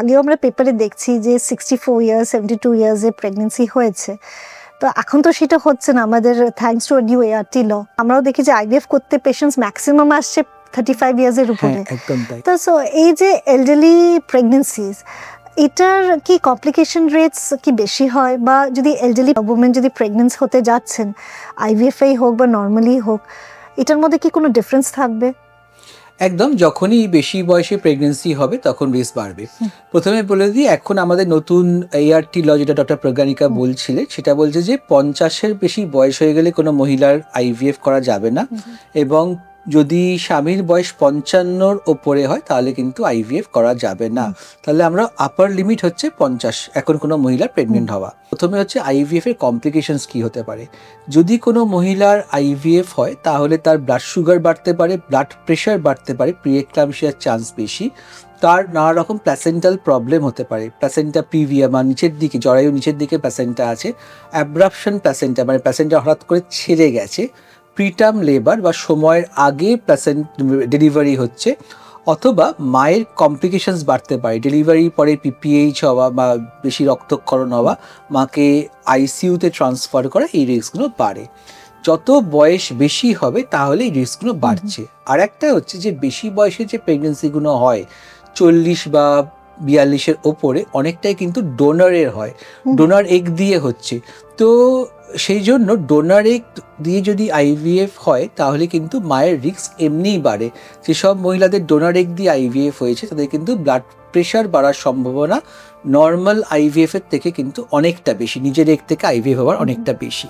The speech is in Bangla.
আগেও আমরা পেপারে দেখছি যে sixty four years seventy two ইয়ার্সে pregnancy হয়েছে। তো এখন তো সেটা হচ্ছে না আমাদের thanks to new ART law আমরাও দেখি যে আইভিএফ করতে পেশেন্টস ম্যাক্সিমাম আসছে থার্টি ফাইভ ইয়ার্সের হ্যাঁ উপরে তো সো এই যে এলডারলি প্রেগনেন্সিজ এটার কি কমপ্লিকেশন রেটস কি বেশি হয়? বা যদি এলডারলি উমেন যদি প্রেগনেন্স হতে যাচ্ছেন আইভিএফআই হোক বা নর্মালি হোক এটার মধ্যে কি কোনো ডিফারেন্স থাকবে? একদম যখনই বেশি বয়সে প্রেগনেন্সি হবে তখন রিস্ক বাড়বে। প্রথমে বলে দিই এখন আমাদের নতুন এআরটি ল যেটা ডক্টর প্রজ্ঞানিকা বলছিলেন সেটা বলছে যে পঞ্চাশের বেশি বয়স হয়ে গেলে কোনো মহিলার আইভিএফ করা যাবে না। এবং যদি স্বামীর বয়স পঞ্চান্নর ওপরে হয় তাহলে কিন্তু আইভিএফ করা যাবে না। তাহলে আমরা আপার লিমিট হচ্ছে পঞ্চাশ। এখন কোনো মহিলার প্রেগনেন্ট হওয়া। প্রথমে হচ্ছে আইভিএফ এর কমপ্লিকেশনস কি হতে পারে? যদি কোনো মহিলার আইভিএফ হয় তাহলে তার ব্লাড সুগার বাড়তে পারে ব্লাড প্রেশার বাড়তে পারে প্রিএক্লামশিয়ার চান্স বেশি। তার নানা রকম প্ল্যাসেন্টাল প্রবলেম হতে পারে। প্ল্যাসেন্টা প্রিভিয়া বা নিচের দিকে জরায়ু নিচের দিকে প্ল্যাসেন্টা আছে। অ্যাব্রাপশন প্ল্যাসেন্টা মানে প্ল্যাসেন্টা হঠাৎ করে ছেড়ে গেছে। প্রিটার্ম লেবার বা সময়ের আগে প্লাসেন্ট ডেলিভারি হচ্ছে অথবা মায়ের কমপ্লিকেশনস বাড়তে পারে। ডেলিভারি পরে পিপিএইচ হওয়া বা বেশি রক্তক্ষরণ হওয়া মাকে আইসিইউতে ট্রান্সফার করা এই রিস্কগুলো বাড়ে। যত বয়স বেশি হবে তাহলে এই রিস্কগুলো বাড়ছে। আর একটা হচ্ছে যে বেশি বয়সে যে প্রেগনেন্সিগুলো হয় চল্লিশ বা বিয়াল্লিশের ওপরে অনেকটাই কিন্তু ডোনারের হয়। ডোনার এগ দিয়ে হচ্ছে। তো সেই জন্য ডোনার এগ দিয়ে যদি আইভিএফ হয় তাহলে কিন্তু মায়ের রিস্ক এমনিই বাড়ে। যেসব মহিলাদের ডোনার এগ দিয়ে আইভিএফ হয়েছে তাদের কিন্তু ব্লাড প্রেশার বাড়ার সম্ভাবনা নর্মাল আইভিএফ এর থেকে কিন্তু অনেকটা বেশি। নিজের এগ থেকে আইভিএফ হওয়ার অনেকটা বেশি।